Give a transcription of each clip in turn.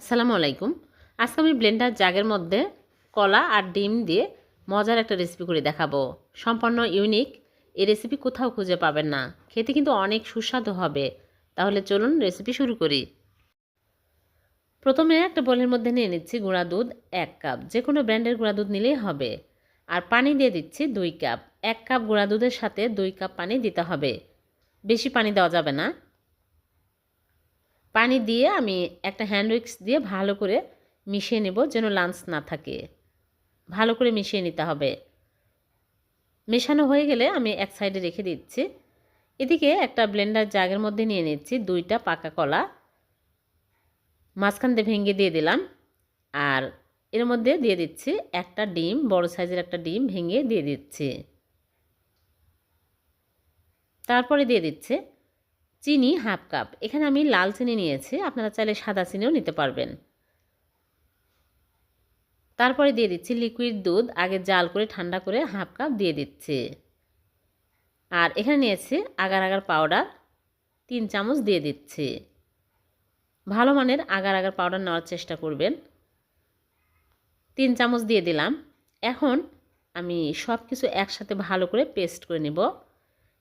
আসসালামু আলাইকুম। আজকে আমি ব্লেন্ডার জাগের মধ্যে কলা আর ডিম দিয়ে মজার একটা রেসিপি করে দেখাবো। সম্পূর্ণ ইউনিক এই রেসিপি কোথাও খুঁজে পাবেন না। খেতে কিন্তু অনেক সুস্বাদু হবে। তাহলে চলুন রেসিপি শুরু করি। প্রথমে একটা বোলের মধ্যে নিয়ে নিচ্ছি গুঁড়া দুধ, এক কাপ যে কোনো ব্র্যান্ডের গুঁড়া দুধ নিলেই হবে। আর পানি দিয়ে দিচ্ছি দুই কাপ এক কাপ গুঁড়া দুধের সাথে দুই কাপ পানি দিতে হবে। বেশি পানি দেওয়া যাবে না। পানি দিয়ে আমি একটা হ্যান্ড উইক্স দিয়ে ভালো করে মিশিয়ে নেব যেন লাঞ্চ না থাকে। ভালো করে মিশিয়ে নিতে হবে। মেশানো হয়ে গেলে আমি এক সাইডে রেখে দিচ্ছি। এদিকে একটা ব্লেন্ডার জাগের মধ্যে নিয়ে নিচ্ছি, দুইটা পাকা কলা। মাঝখান দিয়ে ভেঙে দিয়ে দিলাম। আর এর মধ্যে দিয়ে দিচ্ছি একটা ডিম, বড় সাইজের একটা ডিম ভেঙে দিয়ে দিচ্ছি। তারপরে দিয়ে দিচ্ছে চিনি হাফ কাপ। এখানে আমি লাল চিনি নিয়েছি, আপনারা চাইলে সাদা চিনিও নিতে পারবেন। তারপরে দিয়ে দিচ্ছি লিকুইড দুধ, আগে জাল করে, ঠান্ডা করে হাফ কাপ দিয়ে দিচ্ছি। আর এখানে নিয়েছি আগার আগার পাউডার, তিন চামচ দিয়ে দিচ্ছি। ভালো মানের আগার আগার পাউডার নেওয়ার চেষ্টা করবেন। তিন চামচ দিয়ে দিলাম। এখন আমি সব কিছু একসাথে ভালো করে পেস্ট করে নেব।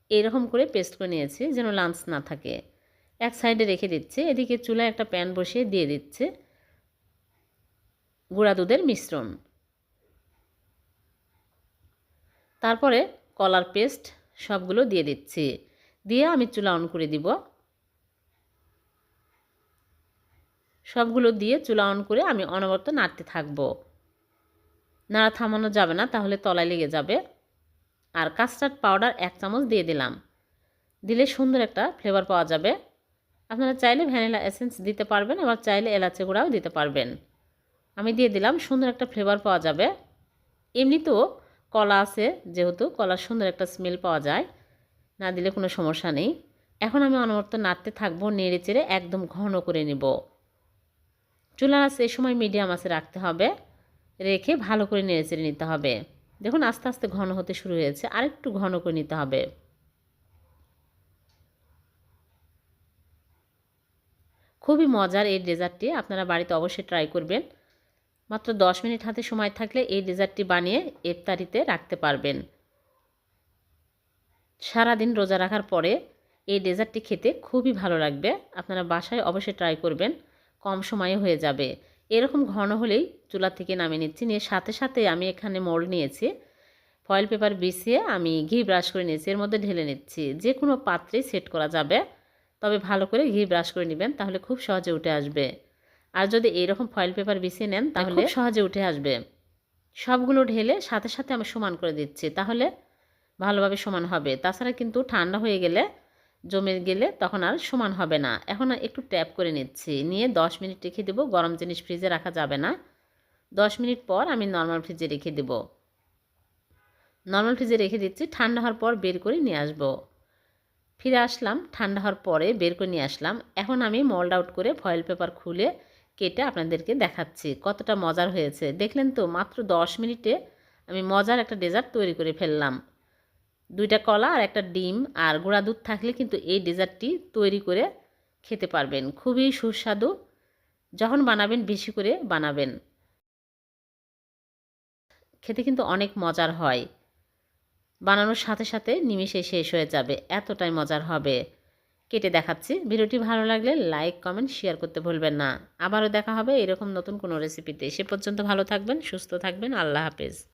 এরকম করে পেস্ট করে নিয়েছি যেন লাঞ্চ না থাকে। এক সাইডে রেখে দিচ্ছে, এদিকে চুলায় একটা প্যান বসিয়ে দিয়ে দিচ্ছে। গুঁড়া দুধের মিশ্রণ। তারপরে কলার পেস্ট সবগুলো দিয়ে দিচ্ছি। দিয়ে আমি চুলা অন করে দিব। সবগুলো দিয়ে চুলা অন করে আমি অনবরত নাড়তে থাকব। নাড়া থামানো যাবে না, তাহলে তলায় লেগে যাবে। আর কাস্টার্ড পাউডার এক চামচ দিয়ে দিলাম। দিলে সুন্দর একটা ফ্লেভার পাওয়া যাবে। আপনারা চাইলে ভ্যানিলা এসেন্স দিতে পারবেন, আবার চাইলে এলাচি গুঁড়াও দিতে পারবেন। আমি দিয়ে দিলাম, সুন্দর একটা ফ্লেভার পাওয়া যাবে। এমনিতেও কলা আছে, যেহেতু কলার সুন্দর একটা স্মেল পাওয়া যায়, না দিলে কোনো সমস্যা নেই। এখন আমি অনবরত নাড়তে থাকব, নেড়ে চেড়ে একদম ঘন করে নেব। চুলার আঁচ এই সময় মিডিয়াম আছে রাখতে হবে, রেখে ভালো করে নেড়ে চেড়ে নিতে হবে। দেখুন, আস্তে আস্তে ঘন হতে শুরু হয়েছে। আরেকটু ঘন করে নিতে হবে। খুবই মজার এই ডেজার্টটি, আপনারা বাড়িতে অবশ্যই ট্রাই করবেন। মাত্র দশ মিনিট হাতে সময় থাকলে এই ডেজার্টটি বানিয়ে ইফতারিতে রাখতে পারবেন। সারাদিন রোজা রাখার পরে এই ডেজার্টটি খেতে খুবই ভালো লাগবে। আপনারা বাসায় অবশ্যই ট্রাই করবেন, কম সময়ে হয়ে যাবে। এরকম ঘন হলেই চুলা থেকে নামিয়ে নিচ্ছি। নিয়ে সাথে সাথে আমি এখানে মোল্ড নিয়েছি। ফয়েল পেপার বিছিয়ে আমি ঘি ব্রাশ করে নিয়েছি। এর মধ্যে ঢেলে নিচ্ছি। যে কোনো পাত্রেই সেট করা যাবে। তবে ভালো করে ঘি ব্রাশ করে নেবেন তাহলে খুব সহজে উঠে আসবে। আর যদি এইরকম ফয়েল পেপার বিছিয়ে নেন তাহলে সহজে উঠে আসবে। সবগুলো ঢেলে সাথে সাথে আমি সমান করে দিচ্ছি। তাহলে ভালোভাবে সমান হবে। তাছাড়া কিন্তু ঠান্ডা হয়ে গেলে জমে গেলে তখন আর সমান হবে না। এখন একটু ট্যাপ করে নিচ্ছি। নিয়ে দশ মিনিট রেখে দেবো। গরম জিনিস ফ্রিজে রাখা যাবে না। দশ মিনিট পর আমি নর্মাল ফ্রিজে রেখে দেবো। নর্মাল ফ্রিজে রেখে দিচ্ছি। ঠান্ডা হওয়ার পর বের করে নিয়ে আসব। ফিরে আসলাম। ঠান্ডা হওয়ার পরে বের করে নিয়ে আসলাম। এখন আমি মোল্ড আউট করে ফয়েল পেপার খুলে কেটে আপনাদেরকে দেখাচ্ছি। কতটা মজার হয়েছে। দেখলেন তো, মাত্র দশ মিনিটে আমি মজার একটা ডেজার্ট তৈরি করে ফেললাম। দুইটা কলা আর একটা ডিম আর গুঁড়া দুধ থাকলে কিন্তু এই ডেজার্টটি তৈরি করে খেতে পারবেন। খুবই সুস্বাদু। যখন বানাবেন, বেশি করে বানাবেন। খেতে কিন্তু অনেক মজার হয়। বানানোর সাথে সাথে নিমিশে শেষ হয়ে যাবে। এতটাই মজার হবে। কেটে দেখাচ্ছি। ভিডিওটি ভালো লাগলে লাইক, কমেন্ট, শেয়ার করতে ভুলবেন না। আবারও দেখা হবে এরকম নতুন কোনো রেসিপিতে। সে পর্যন্ত ভালো থাকবেন, সুস্থ থাকবেন। আল্লাহ হাফেজ।